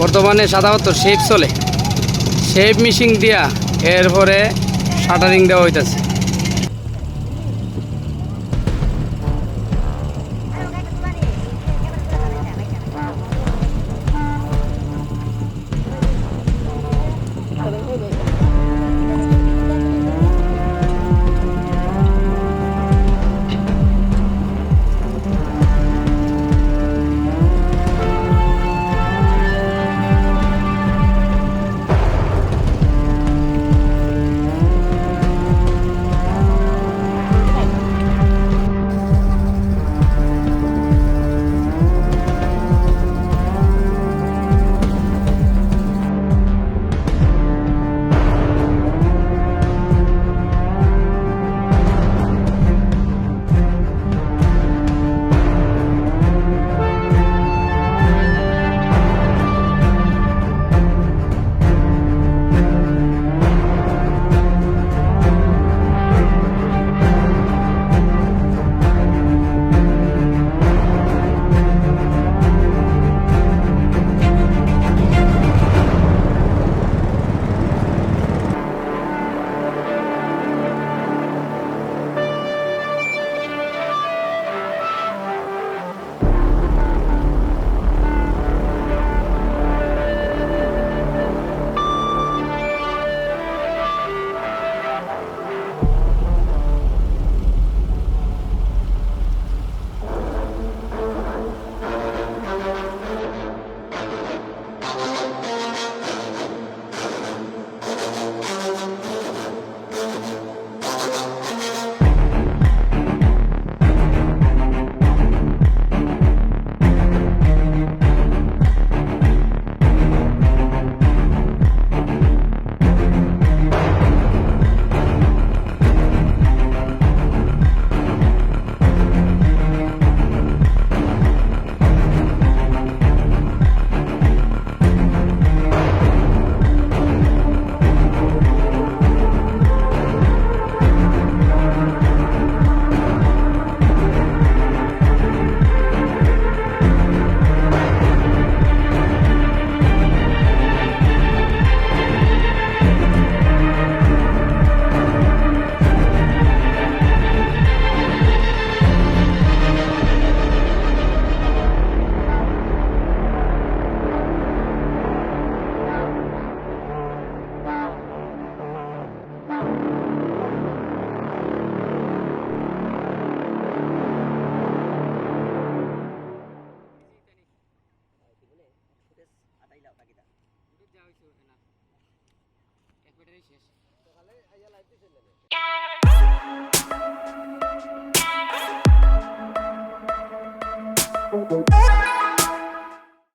বর্তমানে সাধারণত শেপ চলে। শেপ মিশিং দিয়া এরপরে শাটারিং দেওয়া হইতাছে।